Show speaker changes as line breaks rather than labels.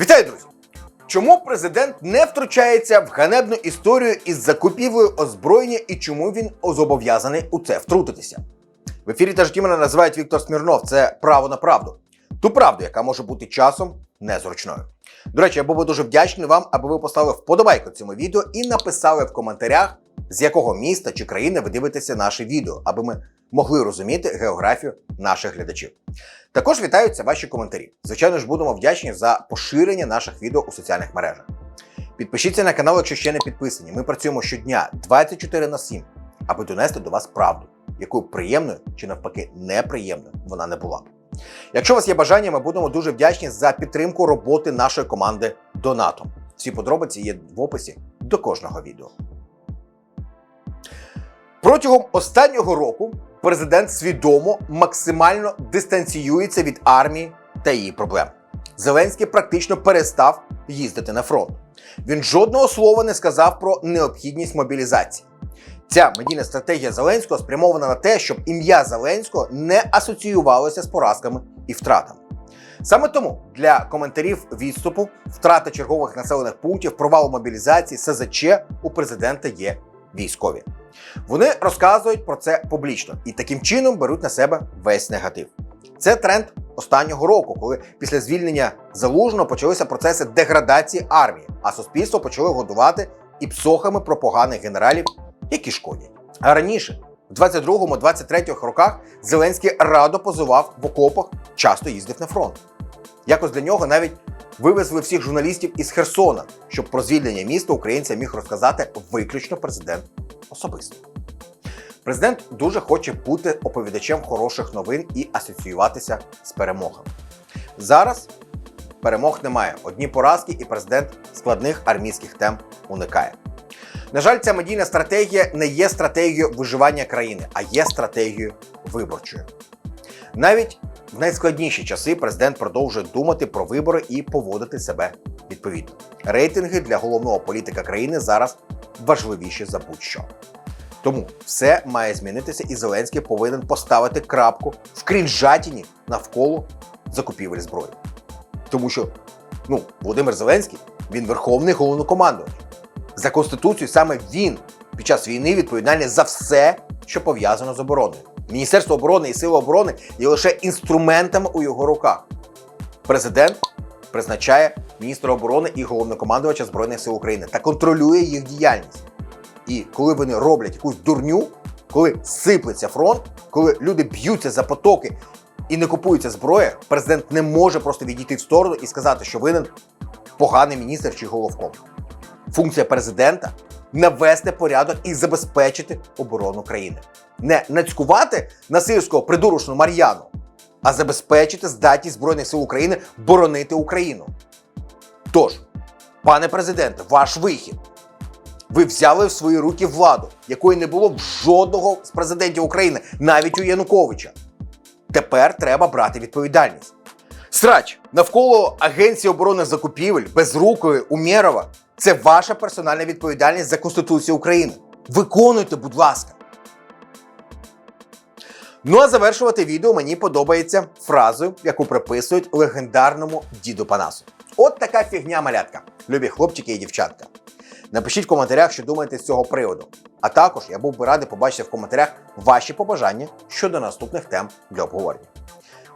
Вітаю, друзі! Чому президент не втручається в ганебну історію із закупівлею озброєння і чому він зобов'язаний у це втрутитися? В ефірі та житті мене називають Віктор Смірнов. Це право на правду. Ту правду, яка може бути часом незручною. До речі, я був би дуже вдячний вам, аби ви поставили вподобайку цьому відео і написали в коментарях, з якого міста чи країни ви дивитеся наше відео, аби ми могли розуміти географію наших глядачів. Також вітаються ваші коментарі. Звичайно ж, будемо вдячні за поширення наших відео у соціальних мережах. Підпишіться на канал, якщо ще не підписані. Ми працюємо щодня 24 на 7, аби донести до вас правду, якою приємною чи навпаки неприємною вона не була. Якщо у вас є бажання, ми будемо дуже вдячні за підтримку роботи нашої команди Донатом. Всі подробиці є в описі до кожного відео. Протягом останнього року президент свідомо максимально дистанціюється від армії та її проблем. Зеленський практично перестав їздити на фронт. Він жодного слова не сказав про необхідність мобілізації. Ця медійна стратегія Зеленського спрямована на те, щоб ім'я Зеленського не асоціювалося з поразками і втратами. Саме тому для коментарів відступу, втрати чергових населених пунктів, провалу мобілізації, СЗЧ у президента є військові. Вони розказують про це публічно і таким чином беруть на себе весь негатив. Це тренд останнього року, коли після звільнення залужного почалися процеси деградації армії, а суспільство почало годувати і псохами про поганих генералів, які шкодять. А раніше, в 22-23 роках, Зеленський радо позував в окопах, часто їздив на фронт. Якось для нього навіть вивезли всіх журналістів із Херсона, щоб про звільнення міста українцям міг розказати виключно президент особисто. Президент дуже хоче бути оповідачем хороших новин і асоціюватися з перемогами. Зараз перемог немає. Одні поразки, і президент складних армійських тем уникає. На жаль, ця медійна стратегія не є стратегією виживання країни, а є стратегією виборчою. Навіть в найскладніші часи президент продовжує думати про вибори і поводити себе відповідно. Рейтинги для головного політика країни зараз важливіші за будь-що. Тому все має змінитися, і Зеленський повинен поставити крапку в крінжатіні навколо закупівель зброї. Тому що ну, Володимир Зеленський він верховний головнокомандувач. За конституцією саме він під час війни відповідальний за все, що пов'язано з обороною. Міністерство оборони і Сили оборони є лише інструментами у його руках. Президент призначає міністра оборони і головнокомандувача Збройних сил України та контролює їх діяльність. І коли вони роблять якусь дурню, коли сиплеться фронт, коли люди б'ються за потоки і не купується зброя, президент не може просто відійти в сторону і сказати, що винен поганий міністр чи головком. Функція президента навести порядок і забезпечити оборону країни. Не нацькувати насильського придурочну Мар'яну, а забезпечити здатність Збройних сил України боронити Україну. Тож, пане президенте, ваш вихід. Ви взяли в свої руки владу, якої не було в жодного з президентів України, навіть у Януковича. Тепер треба брати відповідальність. Срач навколо Агенції оборони закупівель безрукої Умєрова це ваша персональна відповідальність за Конституцію України. Виконуйте, будь ласка. Ну а завершувати відео мені подобається фразою, яку приписують легендарному діду Панасу. От така фігня малятка, любі хлопчики і дівчатка. Напишіть в коментарях, що думаєте з цього приводу. А також я був би радий побачити в коментарях ваші побажання щодо наступних тем для обговорення.